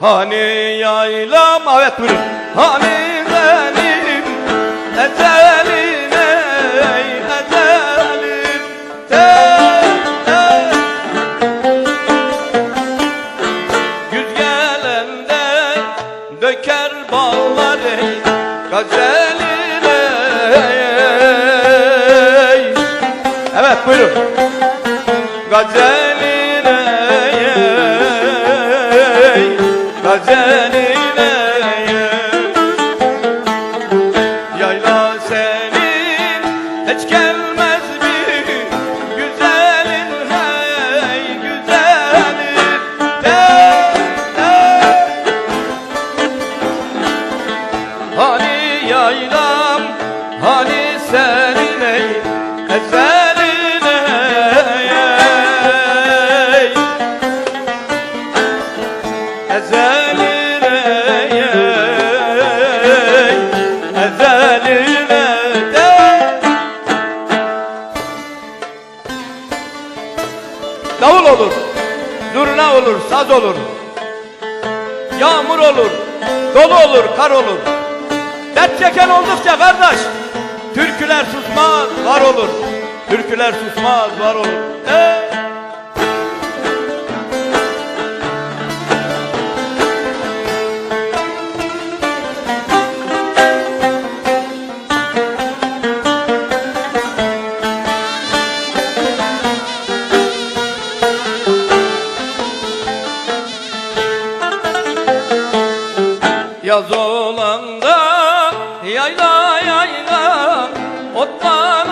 Hani yaylam evet buyurun Hani benim ezelim ey ezelim de, de. Güz gelende döker ballar ey gazeline ey. Evet buyurun Gazeline Ey. Yayla senin hiç gelmez zurna olur, saz olur. Yağmur olur, dolu olur, kar olur. Dert çeken oldukça kardeş Türküler susmaz, var olur. Türküler susmaz, var olur. Ey! Yayla yayla otlanır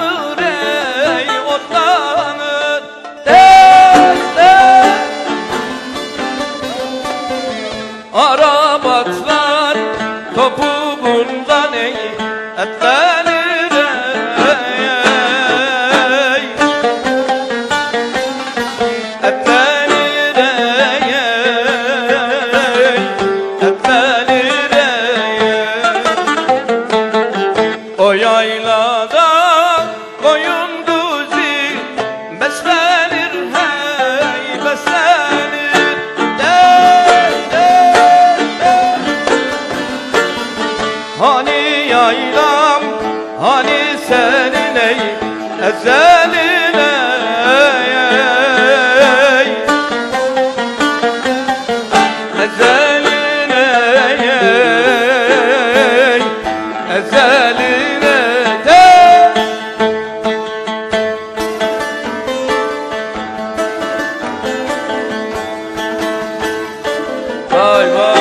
와.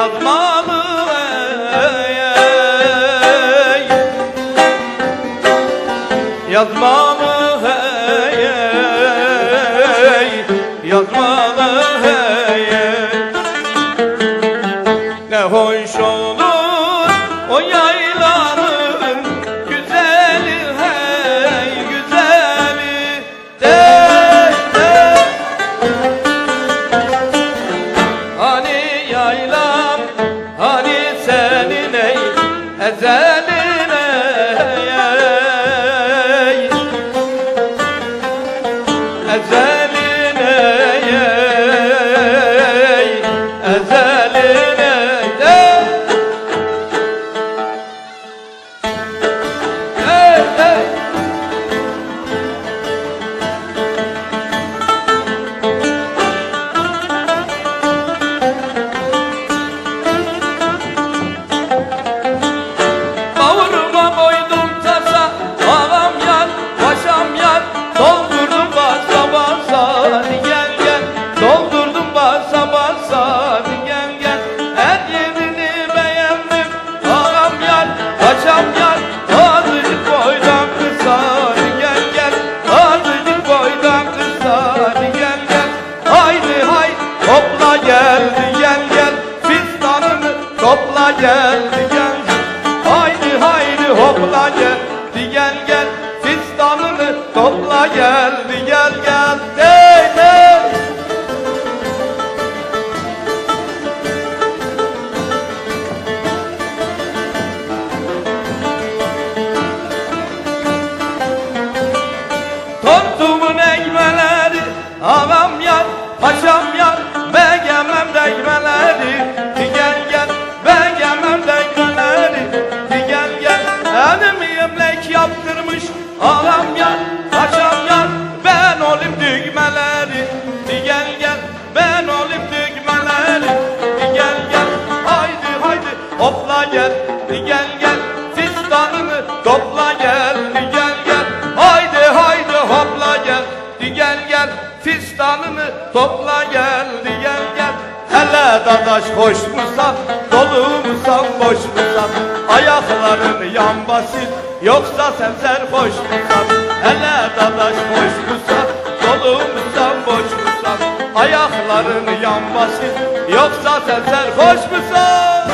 Yazmalı. Yazmalı gel gel gel Fistanını topla gel gel gel Hey hey. Tontumun ekmeleri Ağam yar, paşam yar Begemem dekmeleri yaptırmış Ağam dadaş hoş musan Dolu musan, boş musan Ayakların yan basit Yoksa sen serhoş musan Hele dadaş hoş musan Dolu musan, boş musan Ayakların yan basit Yoksa sen serhoş musan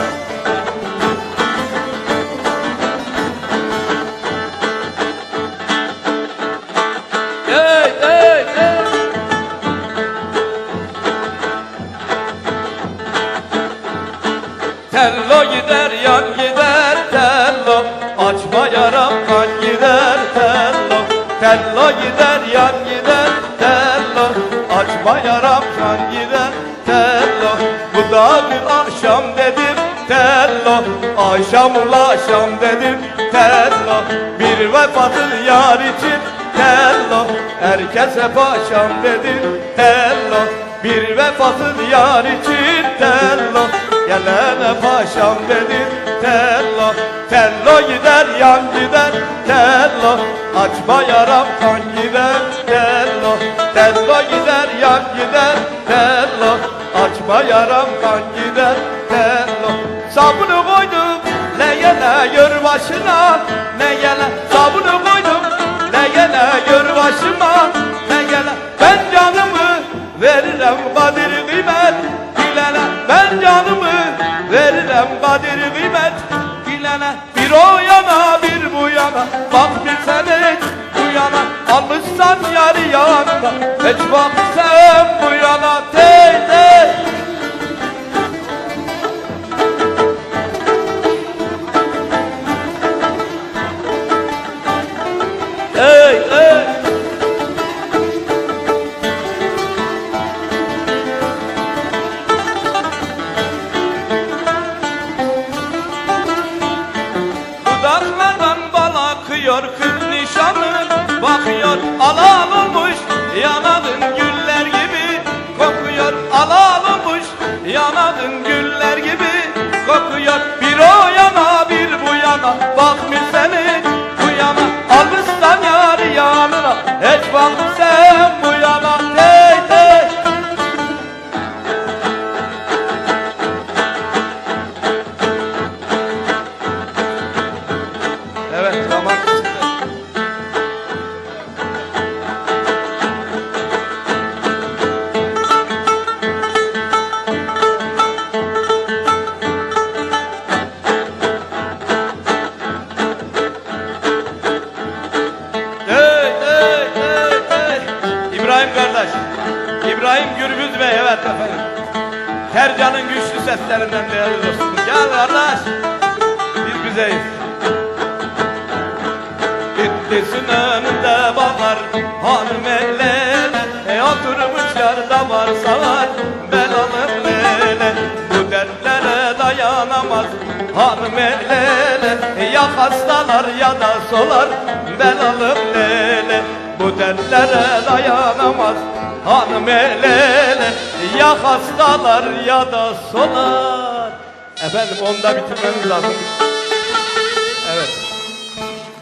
gider yan gider tello Açma yaram kan gider tello Bu da bir akşam dedim tello Akşam ulaşam dedim tello Bir vefatın yar için tello Herkese paşam dedim tello Bir vefatın yar için tello Gelene paşam dedim tello Tello gider yan gider tello. Açma yaram kan gider tello. Tello gider yan gider tello. Açma yaram kan gider tello. Sabunu koydum leyene gör başına Ne gele sabunu koydum leyene gör başıma Ne gele ben canımı veririm kadir kıymet bilene. Ben canımı veririm kadir kıymet bilene Bir o yana bir bu yana. Bak bir sen hiç bu yana Almışsan yarı yanına Hiç bak sen bu yana teyze akıyor kız nişanı Bakıyor alal olmuş. Yanadın güller gibi Kokuyor alal olmuş. Yanadın güller gibi Kokuyor. Bir o yana bir bu yana. Bakmış seni bu yana. Almışsan yar yanına Hiç bak sen güçlü seslerinden değerli dostumuz Gel kardeş. Biz bizeyiz. Bitlisin önünde bakar hanım ellere e, Oturmuşlar da var salar belanın lele Bu dertlere dayanamaz hanım ellere e, Ya hastalar ya da solar belalım lele Bu dertlere dayanamaz. Hanım ellere Ya hastalar ya da solar. Efendim onda bitirmemiz lazım